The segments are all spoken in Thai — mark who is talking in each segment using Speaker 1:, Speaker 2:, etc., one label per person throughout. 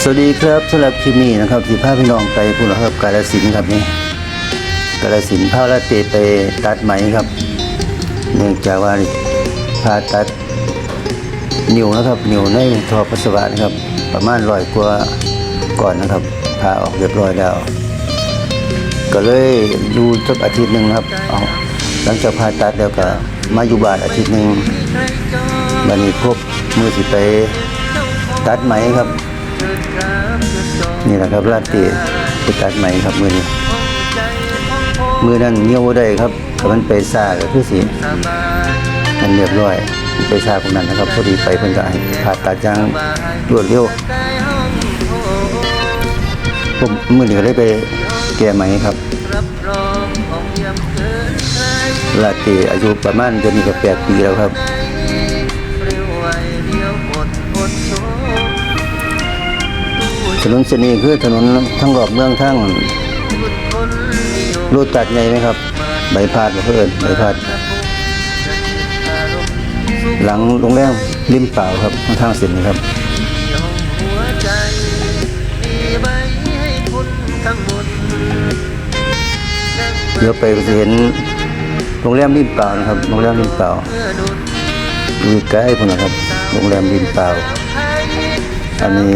Speaker 1: สวัสดีครับสำหรับคลิปนี้นะครับที่พาพี่น้องไปพูดนะครับกาลสินครับนี่กาลสินพาลาเตไปตัดไหมครับ เนื่องจากว่าผ่าตัดนิ้วนะครับนิ้วในท่อปัสสาวะนะครับ ประมาณร้อยกว่าก่อนนะครับพาออกเรียบร้อยแล้ว ก็เลยอยู่สักอาทิตย์หนึ่งครับเอาหลังจากผ่าตัดแล้วก็มาอยู่บ้านอาทิตย์หนึ่งวันนี้พบมือสิไปตัดไหมครับ นี่แหละครับลาตีไปตัดไหม่ครับมือนี้มือนั้นเงี้ยวได้ครับถ้ามันไปซ่าก็คือสิมันเรียบร้อยไปซ่าพวกนั้นนะครับพอดีไปเพิ่นก็ให้ผ่าตัดจังรวดเร็วผมมือนี้ก็เลยไปแก้ไหมครับลาตีอายุประมาณเดือนนี้ก็แปดปีแล้วครับ ถนนเส้นนี้คือถนนทั้งรอบเมืองทั้งรูตัดไงไหมครับ ใบพาดบ่เพื่อนใบพาด หลังโรงแรมริมเปล่าครับข้างเส้นนี้ครับเดี๋ยวไปก็จะเห็นโรงแรมริมเปล่านะครับโรงแรมริมเปล่าอยู่ใกล้พุ่นนะครับโรงแรมริมเปล่า อันนี้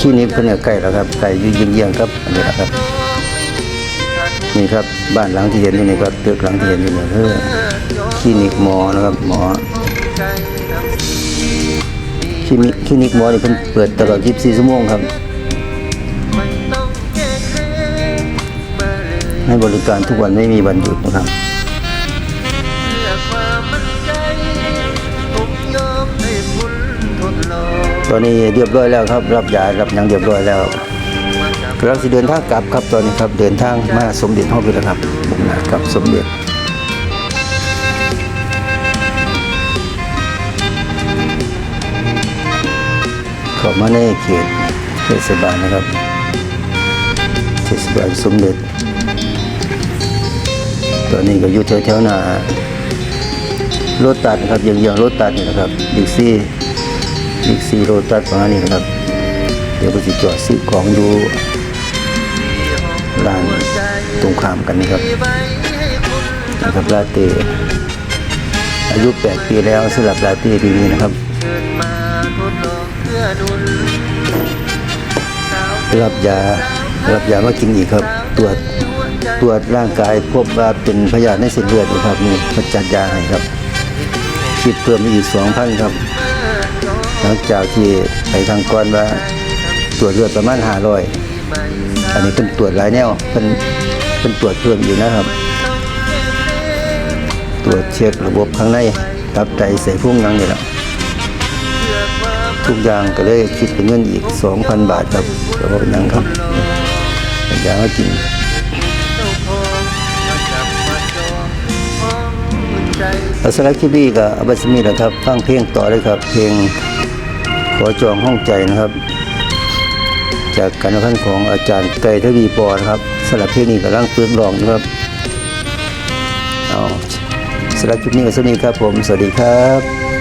Speaker 1: ที่นี้เพิ่นก็ใกล้แล้วครับใกล้ยู่เยื้องครับอันนี้แหละครับ นี่ครับบ้านหลังที่เห็นอยู่นี่ก็ตึกหลังที่เห็นอยู่นี่คือคลินิกหมอนะครับหมอคลินิกคลินิกหมอนี่เพิ่นเปิดตลอด 24 ชั่วโมงครับ ให้บริการทุกวันไม่มีวันหยุดนะครับ ตอนนี้เรียบร้อยแล้วครับ รับยารับยังเรียบร้อยแล้วกำลังสิเดินทางกลับครับตอนนี้ครับเดินทางมาสมเด็จห้องพิแล้วครับผมนะครับสมเด็จเข้ามาในเขตเทศบาลนะครับเทศบาลสมเด็จ ตอนนี้ก็อยู่แถวๆหน้ารถตัดนะครับยังยังๆรถตัดนี่นะครับบิ๊กซี่ บิ๊กซีโรตัสประมาณนี้นะครับ เดี๋ยวก็จะจอดซื้อของดูร้านตรงข้ามกันนะครับนะครับลาเต้อายุ 8 ปีแล้วสำหรับลาเต้ปีนี้นะครับรับยารับยามากินอีกครับ ตรวจตรวจร่างกายพบว่าเป็นพยาธิในเส้นเลือดอยู่ครับนี่มาจัดยาให้ครับคิดเพิ่มอีก2,000ครับ หลังจากที่ไปทางก่อนว่าตรวจเลือดประมาณห้าร้อยอันนี้เป็นตรวจหลายแนวเป็นเป็นตรวจเพิ่มอยู่นะครับ ตรวจเช็คระบบข้างในตับไตใส่พุ่งยังนี่แหละทุกอย่างก็เลยคิดเป็นเงินอีก 2,000 บาทครับแต่ว่าเป็นยังครับเป็นยามากิน ล้วสำหรับคลิปนี้กับอาบัสมีนะครับฟังเพลงต่อเลยครับ เพลงขอจองห้องใจนะครับ จากการพันของอาจารย์ไก่ทวีปอนะครับสำหรับเพลงนี้กำลังเปลือกรองนะครับเอาสำหรับคลิปนี้ก็สวัสดีครับผม สวัสดีครับ